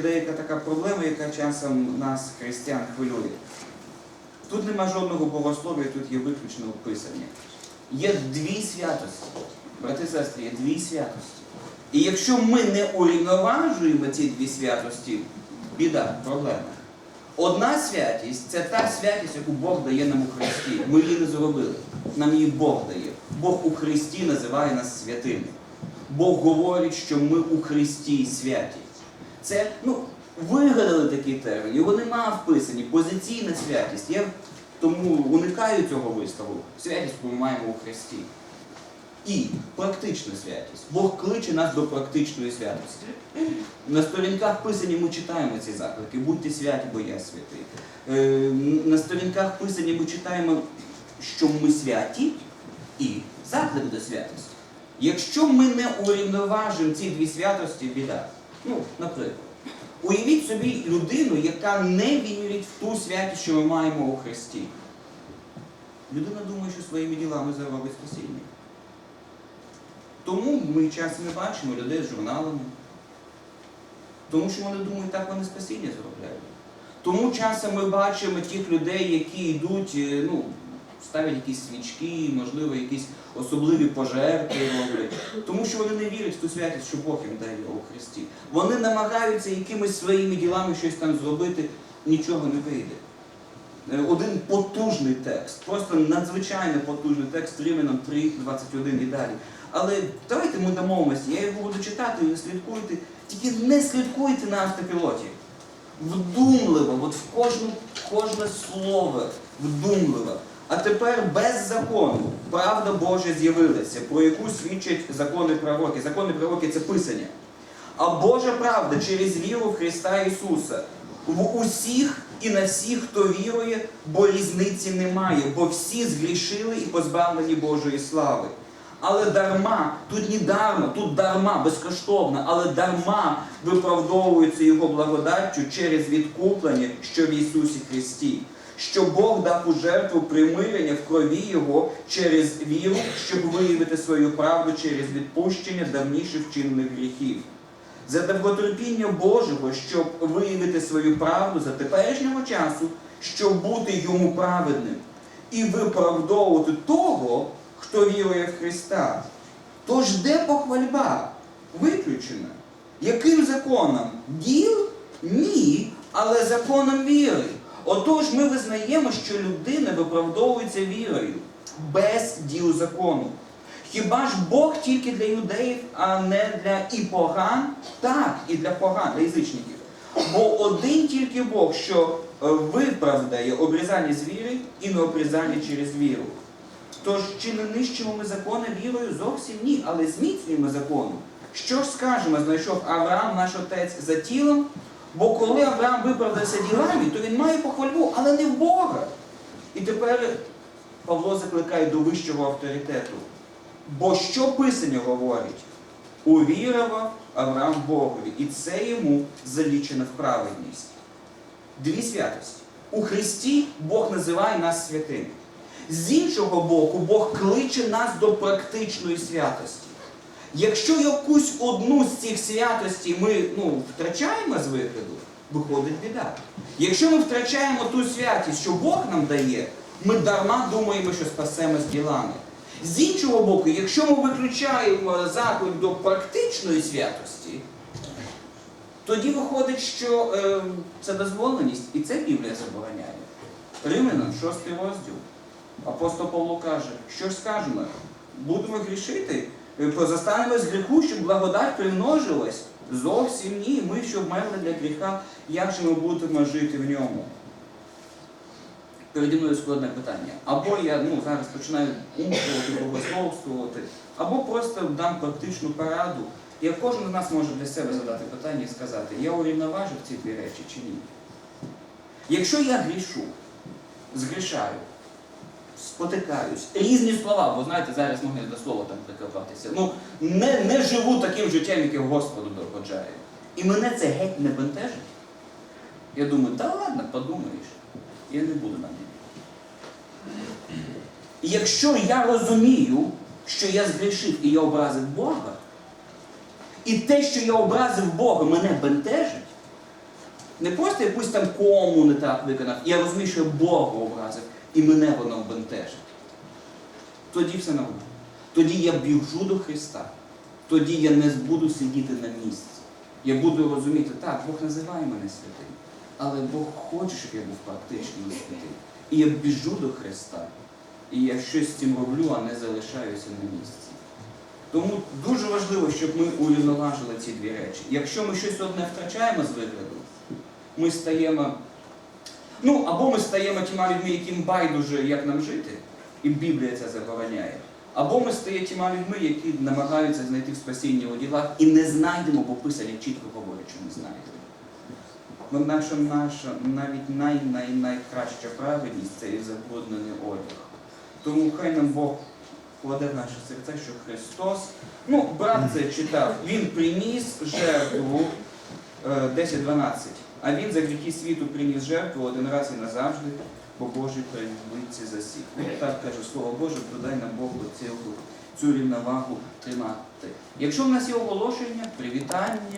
деяка така проблема, яка часом нас, християн, хвилює. Тут нема жодного богослов'я, тут є виключно описання. Є дві святості. Брати і сестри, є дві святості. І якщо ми не урівноважуємо ці дві святості, біда, проблема. Одна святість це та святість, яку Бог дає нам у Христі. Ми її не зробили. Нам її Бог дає. Бог у Христі називає нас святими. Бог говорить, що ми у Христі святі. Це, ну, вигадали такий термін, його нема вписані. Позиційна святість. Я тому уникаю цього виставу. Святість ми маємо у Христі. І практична святість. Бог кличе нас до практичної святості. На сторінках писані ми читаємо ці заклики. Будьте святі, бо я святий. Е, На сторінках писані ми читаємо, що ми святі і заклик до святості. Якщо ми не урівноважимо ці дві святості, біда. Ну, наприклад, уявіть собі людину, яка не вірить в ту святість, що ми маємо у Христі. Людина думає, що своїми ділами заробить спасіння. Тому ми часто не бачимо людей з журналами. Тому що вони думають, так вони спасіння заробляють. Тому часом ми бачимо тих людей, які йдуть, е, ну, ставлять якісь свічки, можливо, якісь особливі пожертви роблять. Тому що вони не вірять в ту святість, що Бог їм дає у Христі. Вони намагаються якимись своїми ділами щось там зробити, нічого не вийде. Е, Один потужний текст, просто надзвичайно потужний текст Римлянам 3, 21 і далі. Але давайте ми домовимося, я його буду читати, ви слідкуйте. Тільки не слідкуйте на автопілоті. Вдумливо, от в кожну, кожне слово вдумливо. А тепер без закону правда Божа з'явилася, про яку свідчать закони пророки. Закони пророки це писання. А Божа правда через віру в Христа Ісуса. В усіх і на всіх, хто вірує, бо різниці немає, бо всі згрішили і позбавлені Божої слави. Але дарма, тут не дарма, тут дарма, безкоштовно, але дарма виправдовується Його благодаттю через відкуплення, що в Ісусі Христі. Що Бог дав у жертву примирення в крові Його через віру, щоб виявити свою правду через відпущення давніших вчинених гріхів. За довготерпіння Божого, щоб виявити свою правду за теперішнього часу, щоб бути йому праведним і виправдовувати того, хто вірує в Христа. Тож де похвальба? Виключена. Яким законом? Діл? Ні, але законом віри. Отож ми визнаємо, що людина виправдовується вірою без діл закону. Хіба ж Бог тільки для юдеїв, а не для і поган? Так, і для поган, для язичників. Бо один тільки Бог, що виправдає обрізання з віри і не обрізання через віру. Тож чи не нищимо ми закони вірою? Зовсім ні, але зміцнюємо закону. Що ж скажемо, знайшов Авраам, наш отець, за тілом? Бо коли Авраам виправдався ділами, то він має похвальбу, але не в Бога. І тепер Павло закликає до вищого авторитету. Бо що Писання говорить? Увірував Авраам Богові, і це йому залічено в праведність. Дві святості. У Христі Бог називає нас святими. З іншого боку, Бог кличе нас до практичної святості. Якщо якусь одну з цих святостей ми ну, втрачаємо з вигляду, виходить біда. Якщо ми втрачаємо ту святість, що Бог нам дає, ми дарма думаємо, що спасемо з ділами. З іншого боку, якщо ми виключаємо заклик до практичної святості, тоді виходить, що е, це дозволеність, і це Біблія забороняє. Римлянам, 6 розділ. Апостол Павло каже, що ж скажемо? Будемо грішити, Е, з гріху, щоб благодать примножилась? Зовсім ні. Ми, що вмерли для гріха, як же ми будемо жити в ньому? Переді мною складне питання. Або я ну, зараз починаю умствувати, богословствувати, або просто дам практичну пораду. І кожен з нас може для себе задати питання і сказати, я урівноважив ці дві речі чи ні. Якщо я грішу, згрішаю, спотикаюсь, різні слова, бо знаєте, зараз можна до слова там прикопатися. Ну, не, не живу таким життям, яке Господу догоджає. І мене це геть не бентежить. Я думаю, та ладно, подумаєш, я не буду на ній. Якщо я розумію, що я згрішив і я образив Бога, і те, що я образив Бога, мене бентежить, Не просто якусь там кому не так виконав. Я розумію, що я Бога образив, і мене воно бентежить. Тоді все нормально. Тоді я біжу до Христа. Тоді я не буду сидіти на місці. Я буду розуміти, так, Бог називає мене святим, але Бог хоче, щоб я був практично святим. І я біжу до Христа. І я щось з цим роблю, а не залишаюся на місці. Тому дуже важливо, щоб ми урівноважили ці дві речі. Якщо ми щось одне втрачаємо з вигляду, ми стаємо. Ну, або ми стаємо тіма людьми, яким байдуже, як нам жити, і Біблія це забороняє. Або ми стаємо тіма людьми, які намагаються знайти спасіння у ділах і не знайдемо, бо Писання чітко говорить, що не знайдемо. Бо наша, наша навіть най, най, найкраща праведність це і забруднений одяг. Тому хай нам Бог кладе в наше серце, що Христос, ну, брат це читав, Він приніс жертву е, 10-12, а Він за гріхи світу приніс жертву один раз і назавжди, бо Божий праведниці засік. От так каже Слово Боже, додай нам Богу цілу цю рівновагу тримати. Якщо в нас є оголошення, привітання,